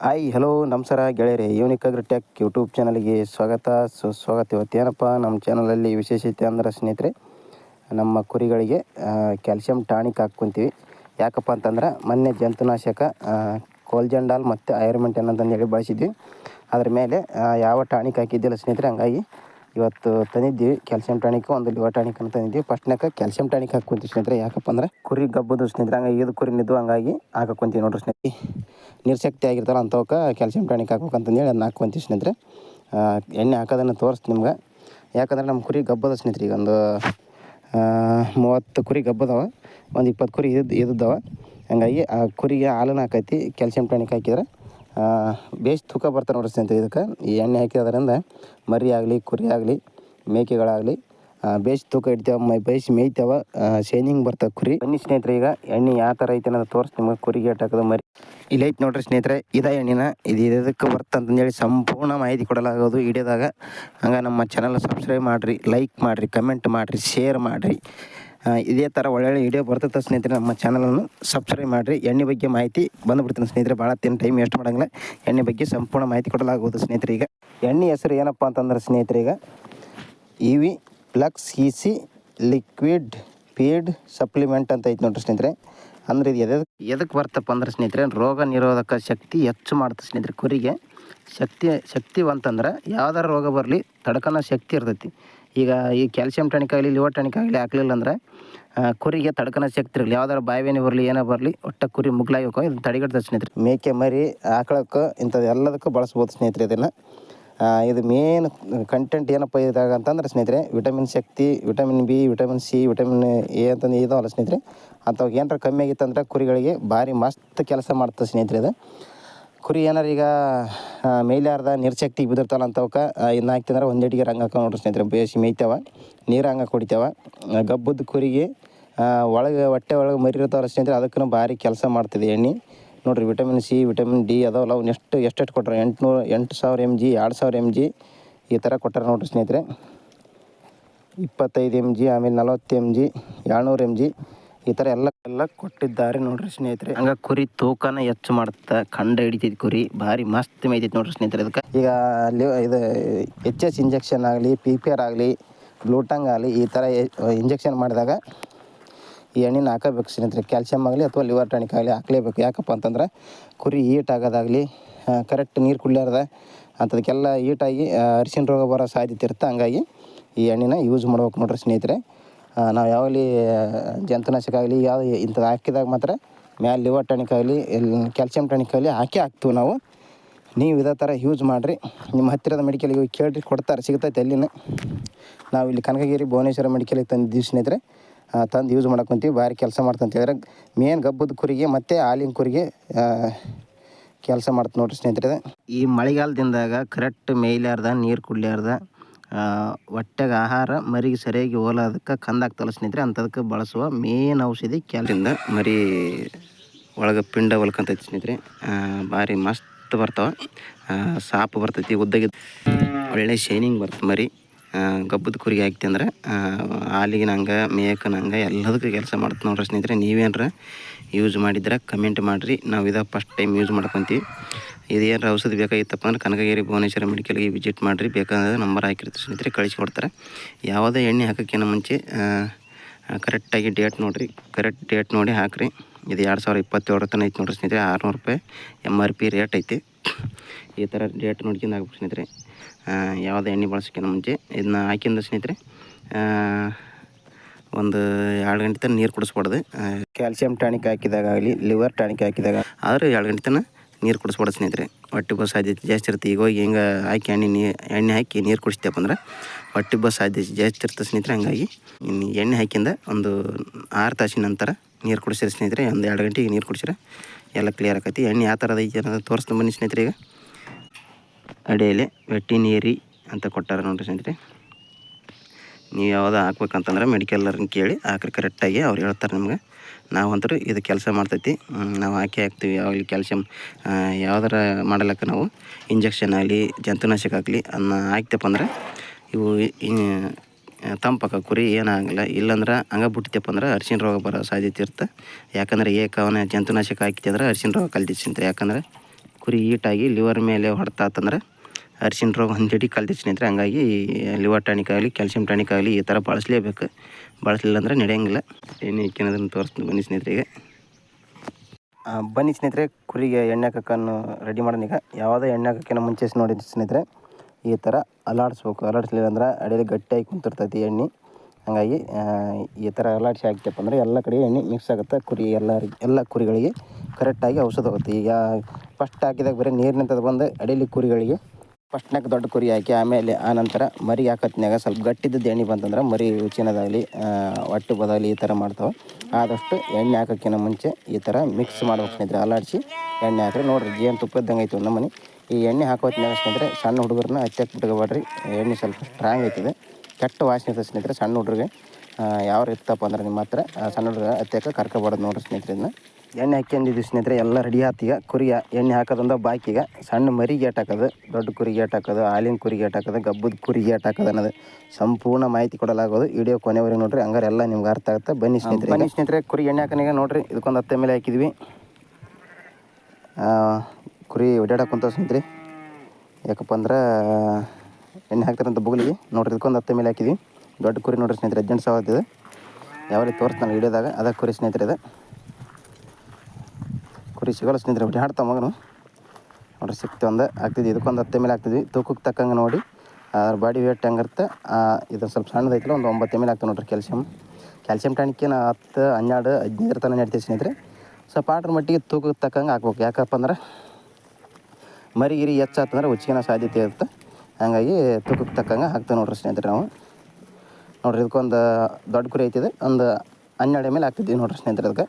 Hi hello ನಮಸ್ಕಾರ ಗೆಳೆಯರೆ unique agritech YouTube ಚಾನಲ್ಗೆ ಸ್ವಾಗತ. ಸುಸ್ವಾಗತ ಇವತ್ತು. ಏನಪ್ಪ ನಮ್ಮ ಚಾನಲಲ್ಲಿ ವಿಶೇಷತೆ ಅಂದ್ರೆ ಸ್ನೇಹಿತರೆ, ನಮ್ಮ ಕುರಿಗಳಿಗೆ ಕ್ಯಾಲ್ಸಿಯಂ ಟಾನಿಕ್ ಹಾಕ್ಕೊತೀವಿ. ಯಾಕಪ್ಪ ಅಂತಂದ್ರೆ, ಮೊನ್ನೆ ಜಂತುನಾಶಕ ಕೋಲ್ಜಂಡಾಲ್ ಮತ್ತು ಐರ್ಮೆಂಟನ್ ಅಂತಂದೇಳಿ ಬಳಸಿದ್ವಿ. ಅದ್ರ ಮೇಲೆ ಯಾವ ಟಾನಿಕ್ ಹಾಕಿದ್ದಿಲ್ಲ ಸ್ನೇಹಿತರೆ, ಹಂಗಾಗಿ ಇವತ್ತು ತಂದಿದ್ದೀವಿ ಕ್ಯಾಲ್ಸಿಯಂ ಟಾನಿಕ್, ಒಂದು ಲಿವರ್ ಟಾನಿಕ್ ಅಂತ ತಂದಿದ್ದೀವಿ. ಫಸ್ಟ್ನಾಗ ಕ್ಯಾಲ್ಸಿಯಂ ಟಾನಿಕ್ ಹಾಕೊಂತೀವಿ ಸ್ನೇಹಿತರೆ. ಯಾಕಪ್ಪ ಅಂದ್ರೆ ಕುರಿ ಗಬ್ಬದ ಸ್ನೇಹಿತರೆ, ಹಂಗಾಗಿ ಇದು ಕುರಿ ನಿದ್ದು ಹಂಗಾಗಿ ಹಾಕೊಂತೀವಿ ನೋಡ್ರಿ ಸ್ನೇಹಿತರೆ. ನಿರ್ಶಕ್ತಿ ಆಗಿರ್ತಾರೆ ಅಂಥವಕ್ಕೆ ಕ್ಯಾಲ್ಸಿಯಂ ಟಾನಿಕ್ ಹಾಕ್ಬೇಕಂತಂದೇಳಿ ಅದನ್ನ ಹಾಕೊಂತೀವಿ ಸ್ನೇಹಿತರೆ. ಎಣ್ಣೆ ಹಾಕೋದನ್ನು ತೋರಿಸ್ತೀನಿ ನಿಮ್ಗೆ. ಯಾಕಂದ್ರೆ ನಮ್ಮ ಕುರಿ ಗಬ್ಬದ ಸ್ನೇಹಿತರೆ, ಈಗ ಒಂದು ಮೂವತ್ತು ಕುರಿ ಗಬ್ಬದವ, ಒಂದು ಇಪ್ಪತ್ತು ಕುರಿ ಇದ್ದು ಇದ್ದವ ಹಂಗಾಗಿ ಆ ಕುರಿಗೆ ಹಾಲನ್ನು ಹಾಕೈತಿ, ಕ್ಯಾಲ್ಸಿಯಂ ಟಾನಿಕ್ ಹಾಕಿದ್ರೆ. ಬೇಸ್ ತೂಕ ಬರ್ತಾರೆ ನೋಡ್ರಿ ಸ್ನೇಹಿತರೆ, ಇದಕ್ಕೆ ಈ ಎಣ್ಣೆ ಹಾಕಿದ್ರಿಂದ ಮರಿ ಆಗಲಿ, ಕುರಿ ಆಗಲಿ, ಮೇಕೆಗಳಾಗಲಿ ಬೇಸ್ ತೂಕ ಇಡ್ತೇವೆ, ಮೈ ಬೇಯಿಸಿ ಮೇಯ್ತೇವೆ ಶೈನಿಂಗ್ ಬರ್ತವೆ ಕುರಿ. ಬನ್ನಿ ಸ್ನೇಹಿತರೆ, ಈಗ ಎಣ್ಣೆ ಯಾವ ಥರ ಐತೆ ಅನ್ನೋದು ತೋರಿಸಿ, ನಿಮಗೆ ಕುರಿಗೆ ಹಾಕೋದು ಮರಿ. ಇಲ್ಲಿ ಐತೆ ನೋಡ್ರಿ ಸ್ನೇಹಿತರೆ, ಇದೇ ಎಣ್ಣಿನ, ಇದು ಇದಕ್ಕೆ ಬರ್ತ ಅಂತಂದೇಳಿ ಸಂಪೂರ್ಣ ಮಾಹಿತಿ ಕೊಡಲಾಗೋದು ಹಿಡಿಯೋದಾಗ ಹಂಗೆ ನಮ್ಮ ಚಾನಲ್ ಸಬ್ಸ್ಕ್ರೈಬ್ ಮಾಡಿರಿ ಲೈಕ್ ಮಾಡಿರಿ ಕಮೆಂಟ್ ಮಾಡಿರಿ ಶೇರ್ ಮಾಡಿರಿ. ಇದೇ ಥರ ಒಳ್ಳೊಳ್ಳೆ ವಿಡಿಯೋ ಬರ್ತೈತೆ ಸ್ನೇಹಿತರೆ ನಮ್ಮ ಚಾನಲನ್ನು ಸಬ್ಸ್ಕ್ರೈಬ್ ಮಾಡಿರಿ. ಎಣ್ಣೆ ಬಗ್ಗೆ ಮಾಹಿತಿ ಬಂದುಬಿಡ್ತೀನಿ ಸ್ನೇಹಿತರೆ ಭಾಳ ತಿನ್ನ ಟೈಮ್ ವೇಸ್ಟ್ ಮಾಡೋಂಗಿಲ್ಲ. ಎಣ್ಣೆ ಬಗ್ಗೆ ಸಂಪೂರ್ಣ ಮಾಹಿತಿ ಕೊಡಲಾಗುವುದು ಸ್ನೇಹಿತರೆ ಈಗ. ಎಣ್ಣೆ ಹೆಸರು ಏನಪ್ಪ ಅಂತಂದ್ರೆ ಸ್ನೇಹಿತರೆ ಈಗ E V plus E C liquid feed supplement ಅಂತ ಐತೆ ನೋಡ್ರಿ ಸ್ನೇಹಿತರೆ. ಅಂದ್ರೆ ಇದು ಎದಕ್ಕೆ ಎದಕ್ಕೆ ಬರ್ತಪ್ಪ ಅಂದ್ರೆ ಸ್ನೇಹಿತರೆ, ರೋಗ ನಿರೋಧಕ ಶಕ್ತಿ ಹೆಚ್ಚು ಮಾಡುತ್ತೆ ಸ್ನೇಹಿತರೆ ಕುರಿಗೆ. ಶಕ್ತಿ ಶಕ್ತಿವಂತಂದ್ರೆ ಯಾವ್ದಾರ ರೋಗ ಬರಲಿ, ತಡಕನ ಶಕ್ತಿ ಇರ್ತೈತಿ. ಈಗ ಈ ಕ್ಯಾಲ್ಸಿಯಂ ಟಾನಿಕ್ ಆಗಲಿ ಲಿವರ್ ಟಾನಿಕ್ ಆಗಲಿ ಹಾಕ್ಲಿಲ್ಲ ಅಂದ್ರೆ ಕುರಿಗೆ ತಡಕನ ಶಕ್ತಿ ಇರಲಿ. ಯಾವ್ದಾರ ಬಾಯಿವೇನೆ ಬರಲಿ, ಏನೋ ಬರಲಿ, ಒಟ್ಟ ಕುರಿ ಮುಗ್ಲಾಗಿ ಹೋಗೋ ತಡೆಗಟ್ಟ ಸ್ನೇಹಿತರೆ. ಮೇಕೆ, ಮರಿ, ಆಕಳಕ್ಕೆ ಇಂಥದ್ದು ಎಲ್ಲದಕ್ಕೂ ಬಳಸ್ಬೋದು ಸ್ನೇಹಿತರೆ ಇದನ್ನು. ಇದು ಮೇನ್ ಕಂಟೆಂಟ್ ಏನಪ್ಪ ಇದಾಗ ಅಂತಂದ್ರೆ ಸ್ನೇಹಿತರೆ vitamin Shakti vitamin B vitamin C vitamin A ಅಂತಂದು ಇದಾವಲ್ಲ ಸ್ನೇಹಿತರೆ. ಅಂಥವಾಗ ಏನಾರ ಕಮ್ಮಿ ಆಗಿತ್ತಂದ್ರೆ ಕುರಿಗಳಿಗೆ ಭಾರಿ ಮಸ್ತ್ ಕೆಲಸ ಮಾಡ್ತದೆ ಸ್ನೇಹಿತರೆ ಇದು. ಕುರಿ ಏನಾರ ಈಗ ಮೇಯ್ಲಾರ್ದ ನೀರು ಶಕ್ತಿ ನಿರ್ಶಕ್ತಿ ಅಂತ ಅಂಥವಕ್ಕೆ ಇನ್ನು ಹಾಕ್ತಂದ್ರೆ ಒಂದೇಟಿಗೆ ರಂಗ ಹಾಕೋ ನೋಡ್ರಿ ಸ್ನೇಹಿತರೆ. ಬೇಸಿ ಮೇಯ್ತಾವ ನೀರು ಹಂಗೆ ಕುಡಿತಾವ. ಗಬ್ಬದ ಕುರಿಗೆ ಒಳಗೆ, ಹೊಟ್ಟೆ ಒಳಗೆ ಮರಿ ಇರ್ತಾವಲ್ಲ ಸ್ನೇಹಿತರೆ ಅದಕ್ಕೂ ಭಾರಿ ಕೆಲಸ ಮಾಡ್ತಿದೆ ಎಣ್ಣೆ. ನೋಡ್ರಿ, ವಿಟಮಿನ್ ಸಿ, ವಿಟಮಿನ್ ಡಿ ಅದಾವಲ್ಲ, ಅವ್ನು ಎಷ್ಟು, ಎಷ್ಟೆಷ್ಟು ಕೊಟ್ಟರೆ ಎಂಟುನೂರು ಎಂಟು ಸಾವಿರ ಎಂ ಜಿ, ಎರಡು ಸಾವಿರ ಎಂ ಜಿ, ಈ ಥರ ಕೊಟ್ಟಾರೆ ನೋಡ್ರಿ ಸ್ನೇಹಿತರೆ. ಇಪ್ಪತ್ತೈದು ಎಂ ಜಿ, ಆಮೇಲೆ ನಲವತ್ತು ಎಂ ಜಿ, ಏಳ್ನೂರು ಎಂ ಜಿ. ಈ ಥರ ಎಲ್ಲ ಎಲ್ಲ ಕೊಟ್ಟಿದ್ದಾರೆ ನೋಡ್ರಿ ಸ್ನೇಹಿತರೆ. ಹಂಗ ಕುರಿ ತೂಕನ ಹೆಚ್ಚು ಮಾಡ್ತಾ ಕಂಡ ಹಿಡಿತೈತಿ ಕುರಿ. ಭಾರಿ ಮಸ್ತ್ ಮೇಯ್ತೈತಿ ನೋಡ್ರಿ ಸ್ನೇಹಿತರೆ ಅದಕ್ಕೆ ಈಗ ಇದು ಎಚ್ ಎಸ್ ಇಂಜೆಕ್ಷನ್ ಆಗಲಿ ಪಿ ಪಿ ಆರ್ ಆಗಲಿ ಬ್ಲೂಟಂಗ್ ಆಗಲಿ ಈ ಥರ ಇಂಜೆಕ್ಷನ್ ಮಾಡಿದಾಗ ಈ ಎಣ್ಣೆನ ಹಾಕಬೇಕು ಸ್ನೇಹಿತರೆ. ಕ್ಯಾಲ್ಸಿಯಂ ಆಗಲಿ ಅಥವಾ ಲಿವರ್ ಟಾನಿಕ್ ಆಗಲಿ ಹಾಕ್ಲೇಬೇಕು. ಯಾಕಪ್ಪ ಅಂತಂದ್ರೆ ಕುರಿ ಈಟ್ ಆಗೋದಾಗಲಿ ಕರೆಕ್ಟ್ ನೀರು ಕುಡಿಲಾರ್ದ ಅಂಥದಕ್ಕೆಲ್ಲ ಈಟಾಗಿ ಅರಿಶಿನ ರೋಗ ಬರೋ ಸಾಧ್ಯತೆ ಇರುತ್ತೆ. ಹಂಗಾಗಿ ಈ ಎಣ್ಣೆನ ಯೂಸ್ ಮಾಡ್ಬೇಕು ನೋಡ್ರಿ ಸ್ನೇಹಿತರೆ. ನಾವು ಯಾವಾಗಲಿ ಜಂತುನಾಶಕ ಆಗಲಿ ಯಾವ ಇಂಥದ್ದು ಹಾಕಿದಾಗ ಮಾತ್ರ ಮ್ಯಾಲೆ ಲಿವರ್ ಟಾನಿಕ್ ಆಗಲಿ ಕ್ಯಾಲ್ಸಿಯಂ ಟಾನಿಕ್ ಆಗಲಿ ಹಾಕಿ ಹಾಕ್ತೀವಿ ನಾವು. ನೀವು ಇದೇ ಥರ ಯೂಸ್ ಮಾಡಿರಿ. ನಿಮ್ಮ ಹತ್ತಿರದ ಮೆಡಿಕಲ್ಗೆ ಹೋಗಿ ಕೇಳ್ರಿ, ಕೊಡ್ತಾರೆ, ಸಿಗ್ತೈತೆ ಅಲ್ಲಿನ. ನಾವು ಇಲ್ಲಿ ಕನಕಗಿರಿ, ಭುವನೇಶ್ವರ ಮೆಡಿಕಲಿಗೆ ತಂದಿದ್ದೀವಿ ಸ್ನೇಹಿತರೆ ತಂದು ಯೂಸ್ ಮಾಡ್ಕೊತೀವಿ ಭಾರಿ ಕೆಲಸ ಮಾಡ್ತಂತಿದ್ರೆ ಮೇನ್ ಗಬ್ಬದ ಕುರಿಗೆ ಮತ್ತು ಹಾಲಿನ ಕುರಿಗೆ ಕೆಲಸ ಮಾಡ್ತು ನೋಡ್ರಿ ಸ್ನೇಹಿತರೆ. ಈ ಮಳೆಗಾಲದಿಂದಾಗ ಕರೆಕ್ಟ್ ಮೇಯ್ಲಾರ್ದ, ನೀರು ಕುಡ್ಲಾರ್ದ ಹೊಟ್ಟೆಗೆ ಆಹಾರ ಮರಿಗೆ ಸರಿಯಾಗಿ ಹೋಲಾದಕ್ಕೆ ತಲ ಸ್ನೇಹಿತರೆ ಅಂಥದಕ್ಕೆ ಬಳಸುವ ಮೇನ್ ಔಷಧಿ ಕ್ಯಾಲಿಂದ ಮರಿ ಒಳಗೆ ಪಿಂಡ ಹೊಲ್ಕಂತೈತಿ ಸ್ನೇಹಿತರೆ ಭಾರಿ ಮಸ್ತ್ ಬರ್ತಾವೆ. ಸಾಪು ಬರ್ತೈತಿ ಉದ್ದಗೆ ಒಳ್ಳೆ ಶೈನಿಂಗ್ ಬರ್ತದೆ ಮರಿ. ಗಬ್ಬದ ಕುರಿಗೆ ಹಾಕ್ತಿ ಅಂದ್ರೆ ಹಾಲಿಗೆ ನಂಗೆ ಮೇಯಕ್ಕೆ ನಂಗೆ ಎಲ್ಲದಕ್ಕೂ ಕೆಲಸ ಮಾಡುತ್ತೆ ನೋಡ್ರಿ ಸ್ನೇಹಿತರೆ. ನೀವೇನಾರ ಯೂಸ್ ಮಾಡಿದ್ರೆ ಕಮೆಂಟ್ ಮಾಡಿರಿ. ನಾವು ಇದ ಫಸ್ಟ್ ಟೈಮ್ ಯೂಸ್ ಮಾಡ್ಕೊತೀವಿ. ಇದು ಏನಾರ ಔಷಧಿ ಬೇಕಾಗಿತ್ತಪ್ಪ ಅಂದ್ರೆ ಕನಕಗಿರಿ ಭುವನೇಶ್ವರ ಮೆಡಿಕಲ್ಗೆ ವಿಸಿಟ್ ಮಾಡಿರಿ ಬೇಕಾದ್ರೆ ನಂಬರ್ ಹಾಕಿರ್ತೀವಿ ಸ್ನೇಹಿತರೆ ಕಳಿಸ್ಕೊಡ್ತಾರೆ ಯಾವುದೇ ಎಣ್ಣೆ ಹಾಕೋಕ್ಕಿಂತ ಮುಂಚೆ ಕರೆಕ್ಟಾಗಿ ಡೇಟ್ ನೋಡಿರಿ. ಕರೆಕ್ಟ್ ಡೇಟ್ ನೋಡಿ ಹಾಕಿರಿ. ಇದು ಎರಡು ಸಾವಿರ ಇಪ್ಪತ್ತೇಳರ ತನಕ ಐತೆ ನೋಡಿರಿ ಸ್ನೇಹಿತರೆ ಆರುನೂರು ರೂಪಾಯಿ ಎಂ ಆರ್ ಪಿ ರೇಟ್ ಐತಿ. ಈ ಥರ ಡೇಟ್ ನೋಡ್ಕೊಂಡು ಹಾಕ್ಬೇಕು ಸ್ನೇಹಿತರೆ. ಯಾವುದೇ ಎಣ್ಣೆ ಬಳಸೋಕ್ಕಿಂತ ಮುಂಚೆ ಇದನ್ನ ಹಾಕಿಂದ ಸ್ನೇಹಿತರೆ ಒಂದು ಎರಡು ಗಂಟೆ ತನಕ ನೀರು ಕುಡಿಸ್ಬಾರ್ದು. ಕ್ಯಾಲ್ಸಿಯಂ ಟಾನಿಕ್ ಹಾಕಿದಾಗ ಆಗಲಿ ಲಿವರ್ ಟಾನಿಕ್ ಹಾಕಿದಾಗ ಆದ್ರೆ ಎರಡು ಗಂಟೆ ತನಕ ನೀರು ಕುಡಿಸ್ಬಾರ್ದು ಸ್ನೇಹಿತರೆ. ಹೊಟ್ಟೆ ಬಸ್ ಸಾಧ್ಯತೆ ಜಾಸ್ತಿ ಇರುತ್ತೆ. ಈಗ ಹೋಗಿ ಹಿಂಗೆ ಹಾಕಿ ಎಣ್ಣೆ ನೀ, ಎಣ್ಣೆ ಹಾಕಿ ನೀರು ಕುಡಿಸ್ತೇವಪ್ಪ ಅಂದ್ರೆ ಹೊಟ್ಟೆ ಬಸ್ ಸಾಧ್ಯತೆ ಜಾಸ್ತಿ ಇರ್ತದೆ ಸ್ನೇಹಿತರೆ ಹಂಗಾಗಿ ಇನ್ನು ಎಣ್ಣೆ ಹಾಕಿಂದ ಒಂದು ಆರು ತಾಸಿನ ನಂತರ ನೀರು ಕುಡಿಸಿರಿ ಸ್ನೇಹಿತರೆ. ಒಂದು ಎರಡು ಗಂಟೆಗೆ ನೀರು ಕುಡಿಸಿದ್ರೆ ಎಲ್ಲ ಕ್ಲಿಯರ್ ಆಕೈತಿ. ಎಣ್ಣೆ ಯಾವ ಥರದ ಐತಿ ಅನ್ನೋದು ತೋರಿಸ್ತೀನಿ ಬನ್ನಿ ಸ್ನೇಹಿತರೆ ಈಗ. ಅಡಿಯಲ್ಲಿ, ವೆಟ್ಟಿನೇರಿ ಅಂತ ಕೊಟ್ಟಾರ ನೋಡಿರಿ ಸ್ನೇಹಿತರೆ. ನೀವು ಯಾವುದೋ ಹಾಕ್ಬೇಕಂತಂದ್ರೆ ಮೆಡಿಕಲ್ಲರ್ನ ಕೇಳಿ, ಹಾಕ್ರಿ ಕರೆಕ್ಟಾಗಿ ಅವ್ರು ಹೇಳ್ತಾರೆ ನಿಮ್ಗೆ. ನಾವು ಅಂತೂ ಇದು ಕೆಲಸ ಮಾಡ್ತೈತಿ. ನಾವು ಹಾಕಿ ಹಾಕ್ತೀವಿ. ಯಾವಾಗಲಿ ಕ್ಯಾಲ್ಸಿಯಂ ಯಾವ್ದಾರ ಮಾಡಲಕ್ಕ ನಾವು ಇಂಜೆಕ್ಷನ್ ಆಗಲಿ, ಜಂತುನಾಶಕ ಆಗಲಿ ಅದನ್ನ ಹಾಕ್ತಪ್ಪ ಅಂದ್ರೆ ಇವು ತಂಪಕ, ಕುರಿ ಏನಾಗಲ್ಲ ಇಲ್ಲಾಂದ್ರೆ ಹಂಗೆ ಬಿಟ್ಟಿತ್ತಪ್ಪ ಅಂದ್ರೆ ಅರ್ಶಿನ ರೋಗ ಬರೋ ಸಾಧ್ಯತೆ ಇರುತ್ತೆ ಯಾಕಂದ್ರೆ ಏಕವನ ಜಂತುನಾಶಕ ಹಾಕಿತ್ತಂದ್ರೆ ಅಂದ್ರೆ ಅರಿಶಿನ ರೋಗ ಕಲ್ತಿತ್ತು ಯಾಕಂದ್ರೆ ಕುರಿ ಈಟಾಗಿ ಲಿವರ್ ಮೇಲೆ ಹೊಡ್ತಾತಂದ್ರೆ ಅರಿಶಿನ ರೋಗ ಅಂತೇಳಿ ಕಲ್ತಿ ಸ್ನೇಹಿತರೆ, ಹಂಗಾಗಿ ಲಿವರ್ ಟಾನಿಕ್ ಆಗಲಿ, ಕ್ಯಾಲ್ಸಿಯಂ ಟಾನಿಕ್ ಆಗಲಿ ಈ ಥರ ಬಳಸಲೇಬೇಕು. ಬಳಸಲಿಲ್ಲ ಅಂದ್ರೆ ನಡೆಯಂಗಿಲ್ಲ. ಏನು ಅದನ್ನು ತೋರಿಸ್ತೀನಿ ಬನ್ನಿ ಸ್ನೇಹಿತರಿಗೆ ಬನ್ನಿ ಸ್ನೇಹಿತರೆ, ಕುರಿಗೆ ಎಣ್ಣೆ ಕಕ್ಕನ್ನು ರೆಡಿ ಮಾಡೋಣ ಈಗ. ಯಾವುದೇ ಎಣ್ಣೆ ಕಕ್ಕಿನ ಮುಂಚೆ ನೋಡಿ ಸ್ನೇಹಿತರೆ. ಈ ಥರ ಅಲಾಡಿಸ್ಬೇಕು ಅಲಾಡಿಸ್ಲಿಲ್ಲ ಅಂದ್ರೆ ಅಡಿಯಲ್ಲಿ ಗಟ್ಟಿಯಾಗಿ ಕುಂತಿರ್ತೈತಿ ಎಣ್ಣೆ. ಹಾಗಾಗಿ ಈ ಥರ ಅಲಾಡಿಸಿ ಹಾಕ್ತಪ್ಪ ಅಂದರೆ ಎಲ್ಲ ಕಡೆ ಎಣ್ಣೆ ಮಿಕ್ಸ್ ಆಗುತ್ತೆ. ಕುರಿ ಎಲ್ಲ ಎಲ್ಲ ಕುರಿಗಳಿಗೆ ಕರೆಕ್ಟಾಗಿ ಔಷಧ ಹೋಗುತ್ತೆ. ಈಗ ಫಸ್ಟ್ ಹಾಕಿದಾಗ ಬರೀ ನೀರಿನಿಂದ ಬಂದು ಅಡಿಯಲ್ಲಿ ಕುರಿಗಳಿಗೆ ಫಸ್ಟ್ನಾಗ ದೊಡ್ಡ ಕುರಿ ಹಾಕಿ, ಆಮೇಲೆ ಆ ನಂತರ ಮರಿ ಹಾಕತ್ನಾಗ ಸ್ವಲ್ಪ ಗಟ್ಟಿದ್ದ ಎಣ್ಣೆ ಬಂತಂದ್ರೆ ಮರಿ ರುಚಿನದಾಗಲಿ ಹೊಟ್ಟೆ ಬದಾಗಲಿ ಈ ಥರ ಮಾಡ್ತಾವೆ. ಆದಷ್ಟು ಎಣ್ಣೆ ಹಾಕೋಕ್ಕಿಂತ ಮುಂಚೆ ಈ ಥರ ಮಿಕ್ಸ್ ಮಾಡ್ಬೇಕು ಸ್ನೇಹಿತರೆ ಅಲಾಡಿಸಿ ಎಣ್ಣೆ ಹಾಕ್ರಿ. ನೋಡಿರಿ, ಜೇನು ತುಪ್ಪ ಇದ್ದಂಗೆ ಐತೆ ನಮ್ಮನೆ. ಈ ಎಣ್ಣೆ ಹಾಕೋತ್ನಾಗ ಸ್ನೇಹಿತರೆ, ಸಣ್ಣ ಹುಡುಗರನ್ನ ಹಚ್ಚಕ್ಕೆ ಎಣ್ಣೆ ಸ್ವಲ್ಪ ಸ್ಟ್ರಾಂಗ್ ಐತಿದೆ. ಕೆಟ್ಟ ವಾಸನೆ ಇರ್ತದೆ ಸ್ನೇಹಿತರೆ, ಸಣ್ಣ ಹುಡುಗರಿಗೆ ಯಾವ ಇತ್ತಪ್ಪ ಅಂದ್ರೆ ನಿಮ್ಮ ಹತ್ರ ಸಣ್ಣ ಹುಡುಗ ಹತ್ತಕ್ಕೆ ಕರ್ಕೊಬಾರ್ದು ನೋಡ್ರಿ ಸ್ನೇಹಿತರಿಂದ ಎಣ್ಣೆ ಹಾಕ್ಯಂದಿದ್ವಿ ಸ್ನೇಹಿತರೆ ಎಲ್ಲ ರೆಡಿ ಆತೀಗ ಕುರಿಯ ಎಣ್ಣೆ ಹಾಕೋದಂದ ಬಾಕಿಗೆ ಸಣ್ಣ ಮರಿಗೆ ಏಟ್ ಹಾಕೋದು ದೊಡ್ಡ ಕುರಿಗೆ ಏಟ್ ಹಾಕೋದು ಹಾಲಿನ ಕುರಿಗೆ ಏಟ್ ಹಾಕೋದು ಗಬ್ಬದ ಕುರಿಗೆ ಏಟ್ ಹಾಕೋದು ಅನ್ನೋದು ಸಂಪೂರ್ಣ ಮಾಹಿತಿ ಕೊಡಲಾಗೋದು. ವಿಡಿಯೋ ಕೊನೆವರೆಗೆ ನೋಡ್ರಿ ಹಂಗಾರೆ ಎಲ್ಲ ನಿಮ್ಗೆ ಅರ್ಥ ಆಗುತ್ತೆ. ಬನ್ನಿ ಸ್ನೇಹಿತರೆ ಬನ್ನಿ ಸ್ನೇಹಿತರೆ ಕುರಿ ಎಣ್ಣೆ ಹಾಕೋನಿಗೆ ನೋಡ್ರಿ ಇದಕ್ಕೊಂದು ಹತ್ತೆ ಮೇಲೆ ಹಾಕಿದ್ವಿ. ಕುರಿ ಓಡಾಡಕ್ಕಂತ ಸ್ನೇಹಿತರೆ. ಯಾಕಪ್ಪ ಅಂದ್ರೆ ಎಣ್ಣೆ ಹಾಕ್ತಾರಂತ ಬುಗ್ಲಿಗೆ. ನೋಡ್ರಿ ಇದಕ್ಕೊಂದು ಹತ್ತೆ ಮೇಲೆ ಹಾಕಿದ್ವಿ. ದೊಡ್ಡ ಕುರಿ ನೋಡ್ರಿ ಸ್ನೇಹಿತರೆ ಹದಿನೆಂಟು ಸಾವಿರ ಇದೆ. ಯಾವ ರೀತಿ ತೋರಿಸ್ತಾನೆ ಹಿಡಿಯೋದಾಗ ಅದ ಕುರಿ ಸ್ನೇಹಿತರೆ ಇದೆ. ಕುರಿ ಸಿಗೋಲ್ಲ ಸ್ನೇಹಿತರೆ ಬಿಟ್ಟು ಹಾಡ್ತಾವ ಮಗನು. ನೋಡ್ರಿ, ಸಿಕ್ತು ಒಂದು ಆಗ್ತಿದ್ವಿ ಇದಕ್ಕೊಂದು ಹತ್ತೆ ಮೇಲೆ ಆಗ್ತಿದ್ವಿ. ತೂಕಕ್ಕೆ ತಕ್ಕಂಗೆ ನೋಡಿ. ಅದ್ರ ಬಾಡಿ ವೇಟ್ ಹೆಂಗಿರುತ್ತೆ? ಇದು ಸ್ವಲ್ಪ ಸಣ್ಣದೈತಲ್ಲ, ಒಂದು ಒಂಬತ್ತು ಮೇಲೆ ಆಗ್ತದೆ ನೋಡ್ರಿ ಕ್ಯಾಲ್ಸಿಯಮ್ ಕ್ಯಾಲ್ಸಿಯಮ್ ಟಾನಿಕ್ಕಿನ ಹತ್ತು, ಹನ್ನೆರಡು, ಹದಿನೈದರ ತನಕ ನಡೀತೀವಿ ಸ್ನೇಹಿತರೆ. ಸ್ವಲ್ಪ ಆಟ್ರ ಮಟ್ಟಿಗೆ ತೂಕಕ್ಕೆ ತಕ್ಕಂಗೆ ಹಾಕ್ಬೇಕು. ಯಾಕಪ್ಪ ಅಂದ್ರೆ, ಮರಿ, ಗಿರಿ ಹೆಚ್ಚಾತಂದ್ರೆ ಉಚ್ಚಿನ ಸಾಧ್ಯತೆ ಇರುತ್ತೆ. ಹಾಗಾಗಿ ತೂಕಕ್ಕೆ ತಕ್ಕಂಗೆ ಹಾಕ್ತೇವೆ ನೋಡ್ರಿ ಸ್ನೇಹಿತರೆ ನಾವು. ನೋಡ್ರಿ, ಇದಕ್ಕೊಂದು ದೊಡ್ಡ ಕುರಿ ಐತಿದೆ ಒಂದು ಹನ್ನೆರಡು ಮೇಲೆ ಹಾಕ್ತಿದ್ವಿ ನೋಡ್ರಿ ಸ್ನೇಹಿತರೆ ಅದಕ್ಕೆ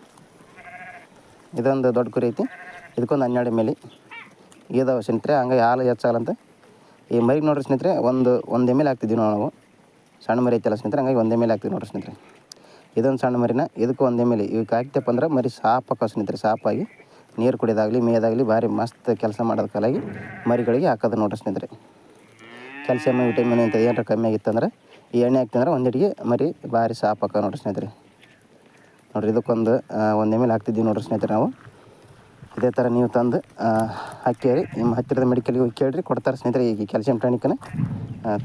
ಇದೊಂದು ದೊಡ್ಡ ಕುರಿ ಐತಿ. ಇದಕ್ಕೊಂದು ಹನ್ನೆರಡು ಎಂ ಎಲ್ ಇದಾವೆ ಸ್ನೇಹಿತರೆ. ಹಂಗಾಗಿ ಹಾಲು ಹೆಚ್ಚಾಲಂತ ಈ ಮರಿಗೆ ನೋಡ್ರಿ ಸ್ನೇಹಿತರೆ, ಒಂದು ಒಂದು ಎಂ ಎಲ್ ಹಾಕ್ತಿದ್ವಿ ನಾವು ಸಣ್ಣ ಮರಿ ಐತಲ್ಲ ಸ್ನೇಹಿತರೆ, ಹಂಗಾಗಿ ಒಂದು ಎಂ ಎಲ್ ಹಾಕ್ತೀವಿ ನೋಡ್ರಿ ಸ್ನೇಹಿತರೆ. ಇದೊಂದು ಸಣ್ಣ ಮರಿನ, ಇದಕ್ಕೂ ಒಂದು ಎಂ ಎಲ್ ಇವಕ್ಕೆ ಹಾಕ್ತಪ್ಪ ಅಂದ್ರೆ ಮರಿ ಸಾಪ್ ಹಾಕೋ ಸ್ನೇಹಿತರೆ, ಸಾಪಾಗಿ. ನೀರು ಕುಡಿಯೋದಾಗಲಿ ಮೇಯೋದಾಗಲಿ ಭಾರಿ ಮಸ್ತ್ ಕೆಲಸ ಮಾಡೋದ ಕಾಲಾಗಿ ಮರಿಗಳಿಗೆ ಹಾಕೋದು ನೋಡ್ರಿ ಸ್ನೇಹಿತರೆ. ಕ್ಯಾಲ್ಸಿಯಮ್ ವಿಟಮಿನ್ ಅಂತ ಏನಾರ ಕಮ್ಮಿ ಆಗಿತ್ತಂದ್ರೆ, ಈ ಎಣ್ಣೆ ಹಾಕ್ತಂದ್ರೆ ಒಂದಿಟ್ಟಿಗೆ ಮರಿ ಭಾರಿ ಸಾಪ್ ಹಾಕೋ ನೋಡ್ರಿ ಸ್ನೇಹಿತರೆ. ನೋಡ್ರಿ, ಇದಕ್ಕೊಂದು ಒಂದು ಎಂ ಎಲ್ ಹಾಕ್ತಿದ್ದೀವಿ ನೋಡ್ರಿ ಸ್ನೇಹಿತರೆ ನಾವು. ಇದೇ ಥರ ನೀವು ತಂದು ಹಾಕಿರಿ ನಿಮ್ಮ ಹತ್ತಿರದ ಮೆಡಿಕಲ್ಗೆ ಹೋಗಿ ಕೇಳಿರಿ, ಕೊಡ್ತಾರೆ ಸ್ನೇಹಿತರೆ ಈಗ ಕ್ಯಾಲ್ಸಿಯಂ ಟಾನಿಕನ್ನ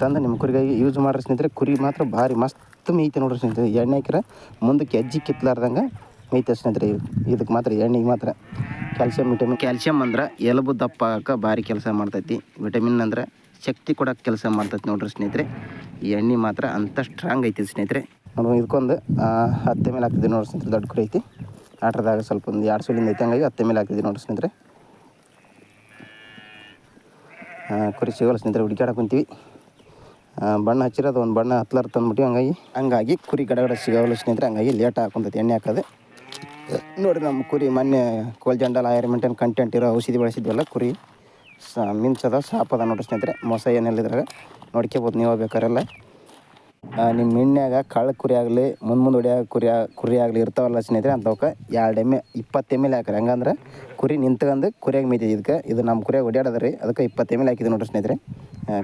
ತಂದು ನಿಮ್ಮ ಕುರಿಗಾಗಿ ಯೂಸ್ ಮಾಡ್ರಿ ಸ್ನೇಹಿತರೆ. ಕುರಿ ಮಾತ್ರ ಭಾರಿ ಮಸ್ತ್ ಮೇಯ್ತೆ ನೋಡ್ರಿ ಸ್ನೇಹಿತರೆ. ಎಣ್ಣೆ ಹಾಕಿರ ಮುಂದಕ್ಕೆ ಅಜ್ಜಿ ಕಿತ್ತಲಾರ್ದಂಗೆ ಮೇಯ್ತೆ ಸ್ನೇಹಿತರೆ ಇದು ಇದಕ್ಕೆ ಮಾತ್ರ, ಎಣ್ಣೆಗೆ ಮಾತ್ರ. ಕ್ಯಾಲ್ಸಿಯಂ ವಿಟಮಿನ್ ಕ್ಯಾಲ್ಸಿಯಂ ಅಂದ್ರೆ ಎಲುಬು ದಪ್ಪ ಆಗಕ್ಕೆ ಭಾರಿ ಕೆಲಸ ಮಾಡ್ತೈತಿ. ವಿಟಮಿನ್ ಅಂದ್ರೆ ಶಕ್ತಿ ಕೊಡೋಕೆ ಕೆಲಸ ಮಾಡ್ತೈತಿ ನೋಡ್ರಿ ಸ್ನೇಹಿತರೆ. ಈ ಎಣ್ಣೆ ಮಾತ್ರ ಅಂಥ ಸ್ಟ್ರಾಂಗ್ ಐತಿ ಸ್ನೇಹಿತರೆ. ನೋಡಿ ಇದಕ್ಕೊಂದು ಹತ್ತೆ ಮೇಲೆ ಹಾಕ್ತಿದ್ವಿ ನೋಡಿ ಸ್ನೇಹಿತರೆ, ದೊಡ್ಡ ಕುರಿ ಐತಿ. ಆಟದಾಗ ಸ್ವಲ್ಪ ಒಂದು ಎರಡು ಸೂಲಿಂದ ಐತೆ, ಹಂಗಾಗಿ ಹತ್ತೆ ಮೇಲೆ ಹಾಕ್ತಿದ್ವಿ ನೋಡಿ ಸ್ನೇಹಿತರೆ. ಕುರಿ ಸಿಗೋಲ್ಲ ಸ್ನೇಹಿತರೆ ಹುಡುಕಾಡಕ್ಕೆ ಕುಂತೀವಿ. ಬಣ್ಣ ಹಚ್ಚಿರೋದು ಒಂದು ಬಣ್ಣ ಹತ್ಲಾರ ತಂದ್ಬಿಟ್ಟು ಹಂಗಾಗಿ. ಹಂಗಾಗಿ ಕುರಿ ಗಡಗಡ ಸಿಗೋಲ್ಲ ಸ್ನೇಹಿತರೆ, ಹಂಗಾಗಿ ಲೇಟ್ ಹಾಕೊಂತೈತಿ, ಎಣ್ಣೆ ಹಾಕೋದು. ನೋಡಿರಿ ನಮ್ಮ ಕುರಿ ಮೊನ್ನೆ ಕೋಲ್ಜಂಡಲ್ ಆಯರ್ಮೆಂಟನ್ ಕಂಟೆಂಟ್ ಇರೋ ಔಷಧಿ ಬಳಸಿದ್ವಲ್ಲ ಕುರಿ. ಸ, ಮಿಂಚದ, ಸಾಪದ ನೋಡಿ ಸ್ನೇಹಿತರೆ ಮೊಸ ಏನೆಲ್ಲ ಇದ್ರಾಗ ನೋಡ್ಕೋಬೋದು ನೀವು ಬೇಕಾರೆಲ್ಲ ನಿಮ್ಮ ಎಣ್ಣೆಯಾಗ ಕಳ್ಳ ಕುರಿ ಆಗಲಿ, ಮುಂದೆ ಮುಂದೆ ಹೊಡಿಯೋ ಕುರಿ ಕುರಿ ಆಗಲಿ ಇರ್ತಾವಲ್ಲ ಸ್ನೇಹಿತರೆ ಅಂಥವಕ್ಕೆ ಎರಡು ಎಮ್ಮೆ ಇಪ್ಪತ್ತು ಎಂ ಎಲ್ ಹಾಕ್ರಿ. ಹಂಗಂದ್ರೆ ಕುರಿ ನಿಂತ್ಕೊಂಡು ಕುರಿಯಾಗಿ ಮೇಯ್ತೈತಿ ಇದಕ್ಕೆ. ಇದು ನಮ್ಮ ಕುರಿಯಾಗಿ ಹೊಡ್ಯಾಡದ ರೀ ಅದಕ್ಕೆ ಇಪ್ಪತ್ತು ಎಂ ಎಲ್ ಹಾಕಿದ್ವಿ ನೋಡ್ರಿ ಸ್ನೇಹಿತರೆ.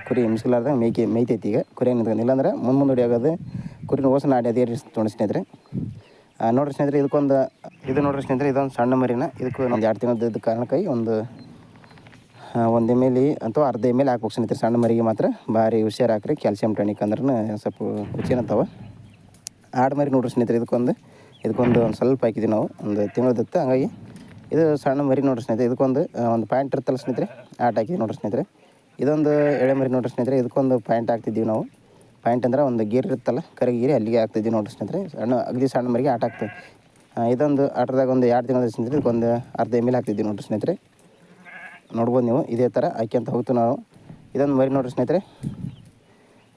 ಕುರಿ ಹಿಂಸ್ಲಾರ್ದಂಗೆ ಮೇಯ್ಕೆ, ಮೇಯ್ತೈತಿ ಈಗ ಕುರಿಯಾಗಿ ನಿಂತ್ಕೊಂಡು ಇಲ್ಲಾಂದ್ರೆ ಮುಂದೆ ಮುಂದೆ ಹೊಡಿಯೋದು ಕುರಿನ ಓಸನ ಆಡಿ ರೀ ನೋಡಿ ಸ್ನೇಹಿತರೆ. ನೋಡ್ರಿ ಸ್ನೇಹಿತರೆ, ಇದಕ್ಕೊಂದು ಇದು ನೋಡ್ರಿ ಸ್ನೇಹಿತರೆ, ಇದೊಂದು ಸಣ್ಣ ಮರಿನ. ಇದಕ್ಕೆ ಒಂದು ಎರಡು ತಿಂಗಳದ್ದು ಕಾರಣಕ್ಕಾಗಿ ಒಂದು ಒಂದು ಎಂ ಎಲ್ ಅಥವಾ ಅರ್ಧ ಎಂ ಎಲ್ ಹಾಕ್ಬೇಕು ಸ್ನೇಹಿತರೆ. ಸಣ್ಣ ಮರಿಗೆ ಮಾತ್ರ ಭಾರಿ ಹುಷಾರು ಹಾಕ್ರಿ. ಕ್ಯಾಲ್ಸಿಯಂ ಟಾನಿಕ್ ಅಂದ್ರೆ ಸ್ವಲ್ಪ ರುಚಿನಂತಾವೆ ಆಡು ಮರಿ ನೋಡ್ರಿ ಸ್ನೇಹಿತರೆ, ಇದಕ್ಕೊಂದು ಇದಕ್ಕೊಂದು ಒಂದು ಸ್ವಲ್ಪ ಹಾಕಿದ್ವಿ ನಾವು. ಒಂದು ತಿಂಗಳದಿತ್ತು. ಹಂಗಾಗಿ ಇದು ಸಣ್ಣ ಮರಿ ನೋಡ್ರಿ ಸ್ನೇಹಿತರೆ, ಇದಕ್ಕೊಂದು ಒಂದು ಪಾಯಿಂಟ್ ಇರ್ತಲ್ಲ ಸ್ನೇಹಿತರೆ, ಆಟ ಹಾಕಿದ್ವಿ ನೋಡ್ರಿ ಸ್ನೇಹಿತರೆ. ಇದೊಂದು ಎಳೆ ಮರಿ ನೋಡ್ರಿ ಸ್ನೇಹಿತರೆ, ಇದಕ್ಕೊಂದು ಪಾಯಿಂಟ್ ಹಾಕ್ತಿದ್ದೀವಿ ನಾವು. ಪಾಯಿಂಟ್ ಅಂದ್ರೆ ಒಂದು ಗೀರ್ ಇರುತ್ತಲ್ಲ, ಕರೆ ಗೀರಿ ಅಲ್ಲಿಗೆ ಹಾಕ್ತಿದ್ವಿ ನೋಡ್ರಿ ಸ್ನೇಹಿತರೆ. ಸಣ್ಣ, ಅಗದಿ ಸಣ್ಣ ಮರಿಗೆ ಆಟ ಹಾಕ್ತೀವಿ. ಇದೊಂದು ಆಟದಾಗ ಒಂದು ಎರಡು ತಿಂಗಳ ಸ್ನೇಹಿತರೆ, ಇದಕ್ಕೊಂದು ಅರ್ಧ ಎಂ ಎಲ್ ಹಾಕ್ತಿದ್ವಿ ನೋಡ್ರಿ ಸ್ನೇಹಿತರೆ. ನೋಡ್ಬೋದು ನೀವು. ಇದೇ ಥರ ಹಾಕ್ಯಂತ ಹೋಗ್ತೀವಿ ನಾವು. ಇದೊಂದು ಮರಿ ನೋಡ್ರಿ ಸ್ನೇಹಿತರೆ.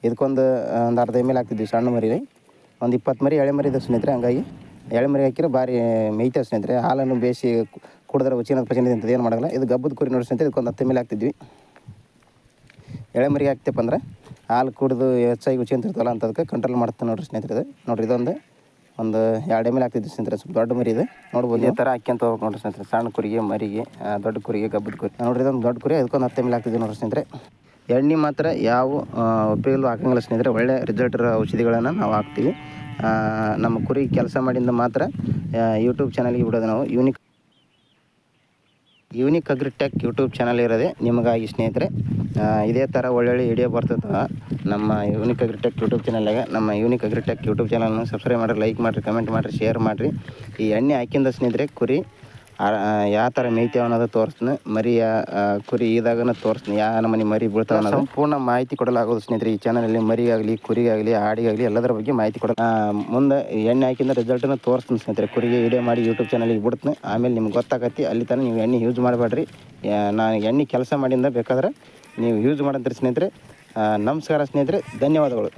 ಇದಕ್ಕೊಂದು ಒಂದು ಅರ್ಧ ಎಂ ಎಲ್ ಹಾಕ್ತಿದ್ವಿ ಸಣ್ಣ ಮರಿ ಒಂದು ಇಪ್ಪತ್ತು ಮರಿ, ಎಳೆ ಮರಿ ಇದೆ ಸ್ನೇಹಿತರೆ, ಹಂಗಾಗಿ. ಎಳೆ ಮರಿ ಹಾಕಿದ್ರೆ ಭಾರಿ ಮೇಯ್ತೇವೆ ಸ್ನೇಹಿತರೆ. ಹಾಲನ್ನು ಬೇಯಿಸಿ ಕುಡಿದ್ರೆ ಉಚಿನ ಪಚನ ಅಂತ ಏನು ಮಾಡೋಲ್ಲ. ಇದು ಗಬ್ಬದ ಕುರಿ ನೋಡಿ ಸ್ನೇಹಿತರೆ, ಇದಕ್ಕೊಂದು ಹತ್ತು ಎಂ ಎಲ್ ಹಾಕ್ತಿದ್ವಿ ಎಳೆ ಮರಿ ಹಾಕ್ತಿಪ್ಪ ಅಂದ್ರೆ ಹಾಲು ಕುಡಿದು ಹೆಚ್ಚಾಗಿ ಉಚಿ ಅಂತ ಇರ್ತಲ್ಲ ಅಂತದಕ್ಕೆ ಕಂಟ್ರೋಲ್ ಮಾಡ್ತಾನೆ ನೋಡಿರಿ ಸ್ನೇಹಿತರೆ ನೋಡ್ರಿ ಇದೊಂದು. ಒಂದು ಎರಡು ಎಂ ಹಾಕ್ತಿದ್ವಿ ಸ್ನೇಹಿತರೆ. ಸ್ವಲ್ಪ ದೊಡ್ಡ ಮರಿ ಇದೆ. ನೋಡ್ಬೋದು ಈ ಥರ ಹಾಕ್ಯಂತ ಹೋಗ್ಬೇಕು ನೋಡ್ರಿ ಸ್ನೇಹಿತರೆ. ಸಣ್ಣ ಕುರಿಗೆ, ಮರಿಗೆ ದೊಡ್ಡ ಕುರಿಗೆ ಗಬ್ಬದ ಕುರಿ ನೋಡ್ರಿ ಇದೊಂದು ದೊಡ್ಡ ಕುರಿ ಅದಕ್ಕೊಂದು ಹತ್ತು ಎಂ ಹಾಕ್ತಿದ್ವಿ ನೋಡ್ರಿ ಸ್ನೇಹಿತರೆ. ಎಣ್ಣೆ ಮಾತ್ರ ಯಾವ ಉಪಯೋಗಲು ಉಪಯೋಗ ಹಾಕಂಗಿಲ್ಲ ಸ್ನೇಹಿತರೆ. ಒಳ್ಳೆ ರಿಸಲ್ಟ್ ಇರೋ ಔಷಧಿಗಳನ್ನು ನಾವು ಹಾಕ್ತೀವಿ. ನಮ್ಮ ಕುರಿ ಕೆಲಸ ಮಾಡಿಂದ ಮಾತ್ರ ಯೂಟ್ಯೂಬ್ ಚಾನಲ್ಗೆ ಬಿಡೋದು ನಾವು. Unique unique Agritech YouTube channel ಇರೋದೆ ನಿಮಗಾಗಿ ಸ್ನೇಹಿತರೆ. ಇದೇ ಥರ ಒಳ್ಳೊಳ್ಳೆ ವಿಡಿಯೋ ಬರ್ತದೆ. ನಮ್ಮ ಯೂನಿಕ್ ಅಗ್ರಿಟೆಕ್ ಯೂಟ್ಯೂಬ್ ಚಾನಲ್ಗೆ ನಮ್ಮ ಯೂನಿಕ್ ಅಗ್ರಿಟೆಕ್ ಯೂಟ್ಯೂಬ್ ಚಾನಲ್ನ ಸಬ್ಸ್ಕ್ರೈಬ್ ಮಾಡಿರಿ ಲೈಕ್ ಮಾಡಿರಿ ಕಮೆಂಟ್ ಮಾಡಿರಿ ಶೇರ್ ಮಾಡಿರಿ. ಈ ಎಣ್ಣೆ ಹಾಕಿಂದ ಸ್ನೇಹಿತರೆ, ಕುರಿ ಯಾವ ಥರ ಮೇಯ್ತೇವೆ ಅನ್ನೋದು ತೋರಿಸ್ತೀನಿ. ಮರಿಯಾ ಕುರಿ ಇದಾಗನ ತೋರಿಸ್ತೀನಿ. ಯಾವ ನಮ್ಮನೆ ಮರಿ ಬೀಳ್ತಾವೆ ಅನ್ನೋದು. ಸಂಪೂರ್ಣ ಮಾಹಿತಿ ಕೊಡಲಾಗೋದು ಸ್ನೇಹಿತರೆ ಈ ಚಾನಲಲ್ಲಿ ಮರಿಗಾಗಲಿ, ಕುರಿಗಾಗಲಿ, ಆಡಿಗಾಗಲಿ ಎಲ್ಲದರ ಬಗ್ಗೆ ಮಾಹಿತಿ ಕೊಡ ಮುಂದೆ ಎಣ್ಣೆ ಹಾಕಿಂದ ರಿಸಲ್ಟನ್ನು ತೋರಿಸ್ತೀನಿ ಸ್ನೇಹಿತರೆ. ಕುರಿಗೆ ವಿಡಿಯೋ ಮಾಡಿ ಯೂಟ್ಯೂಬ್ ಚಾನಲಿಗೆ ಬಿಡ್ತೀನಿ. ಆಮೇಲೆ ನಿಮ್ಗೆ ಗೊತ್ತಾಗತ್ತೆ ಅಲ್ಲಿ ತನಕ ನೀವು ಎಣ್ಣೆ ಯೂಸ್ ಮಾಡಬೇಡ್ರಿ. ನಾನು ಎಣ್ಣೆ ಕೆಲಸ ಮಾಡಿಂದ ಬೇಕಾದ್ರೆ ನೀವು ಯೂಸ್ ಮಾಡಂತೀರಿ ಸ್ನೇಹಿತರೆ. ನಮಸ್ಕಾರ ಸ್ನೇಹಿತರೆ. ಧನ್ಯವಾದಗಳು.